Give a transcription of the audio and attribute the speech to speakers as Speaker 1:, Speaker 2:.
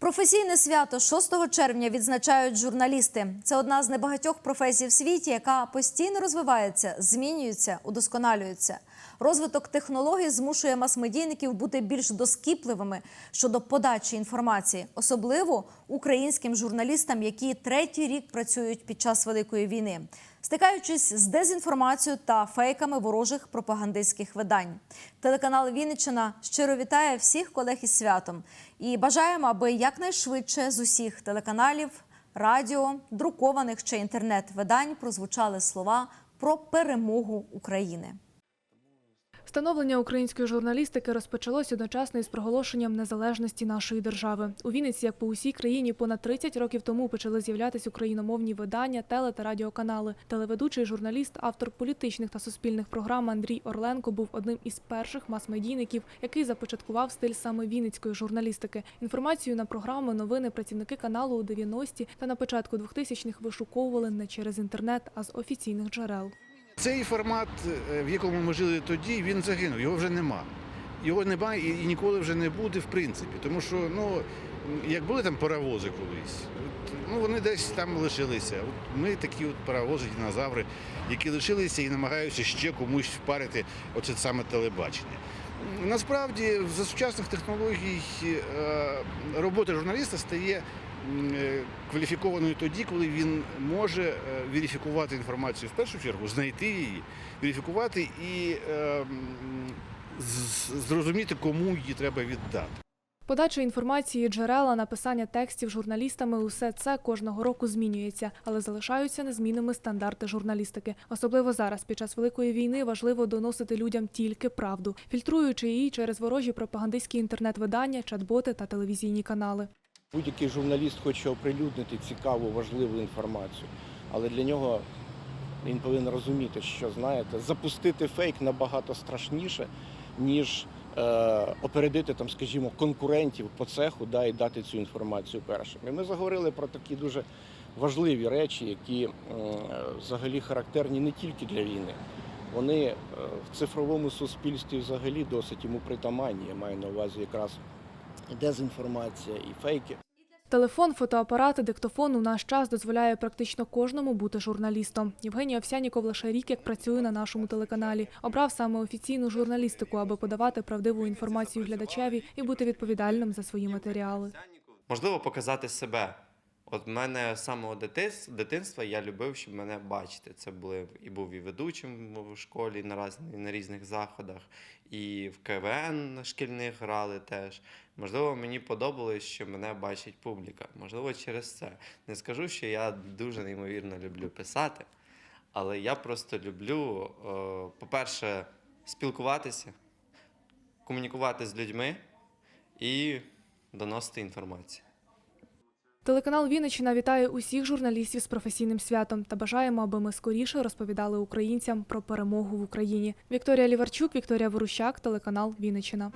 Speaker 1: Професійне свято 6 червня відзначають журналісти. Це одна з небагатьох професій в світі, яка постійно розвивається, змінюється, удосконалюється. Розвиток технологій змушує мас-медійників бути більш доскіпливими щодо подачі інформації, особливо українським журналістам, які третій рік працюють під час великої війни, стикаючись з дезінформацією та фейками ворожих пропагандистських видань. Телеканал Вінниччина щиро вітає всіх колег із святом і бажаємо, аби якнайшвидше з усіх телеканалів, радіо, друкованих чи інтернет-видань прозвучали слова про перемогу України.
Speaker 2: Становлення української журналістики розпочалось одночасно із проголошенням незалежності нашої держави. У Вінниці, як по усій країні, понад 30 років тому почали з'являтись україномовні видання, теле та радіоканали. Телеведучий журналіст, автор політичних та суспільних програм Андрій Орленко був одним із перших мас-медійників, який започаткував стиль саме вінницької журналістики. Інформацію на програми, новини працівники каналу у 90-ті та на початку 2000-х вишуковували не через інтернет, а з офіційних джерел.
Speaker 3: Цей формат, е, в якому ми жили тоді, він загинув, його вже нема. Його немає і ніколи вже не буде, в принципі. Тому що, ну, як були там паровози колись, от, ну вони десь там лишилися. От ми такі от паровози, динозаври, які лишилися і намагаються ще комусь впарити оце саме телебачення. Насправді, за сучасних технологій е, робота журналіста стає кваліфікованою тоді, коли він може е, верифікувати інформацію в першу чергу, знайти її, верифікувати і е, м, з- зрозуміти, кому її треба віддати.
Speaker 2: Подача інформації, джерела, написання текстів журналістами усе це кожного року змінюється, але залишаються незмінними стандарти журналістики. Особливо зараз, під час великої війни, важливо доносити людям тільки правду, фільтруючи її через ворожі пропагандистські інтернет-видання, чат-боти та телевізійні канали.
Speaker 4: Будь-який журналіст хоче оприлюднити цікаву, важливу інформацію, але для нього він повинен розуміти, що знаєте, запустити фейк набагато страшніше, ніж е, опередити там, скажімо, конкурентів по цеху да, і дати цю інформацію першим. І ми заговорили про такі дуже важливі речі, які м, взагалі характерні не тільки для війни. Вони е, в цифровому суспільстві взагалі досить йому притаманні. Я маю на увазі якраз дезінформація, і фейки.
Speaker 2: Телефон, фотоапарат, диктофон у наш час дозволяє практично кожному бути журналістом. Євгеній Овсяніков лише рік як працює на нашому телеканалі. Обрав саме офіційну журналістику, аби подавати правдиву інформацію глядачеві і бути відповідальним за свої матеріали.
Speaker 5: можливо, показати себе. От в мене з самого дитинства, я любив, щоб мене бачити. Це були і був і ведучим в школі на, раз, на різних заходах, і в КВН шкільних грали теж. Можливо, мені подобалось, що мене бачить публіка. Можливо, через це. Не скажу, що я дуже неймовірно люблю писати, але я просто люблю, е, по-перше, спілкуватися, комунікувати з людьми і доносити інформацію.
Speaker 2: Телеканал Вінничина вітає усіх журналістів з професійним святом та бажаємо, аби ми скоріше розповідали українцям про перемогу в Україні. Вікторія Ліварчук, Вікторія Ворущак, телеканал Вінниччина.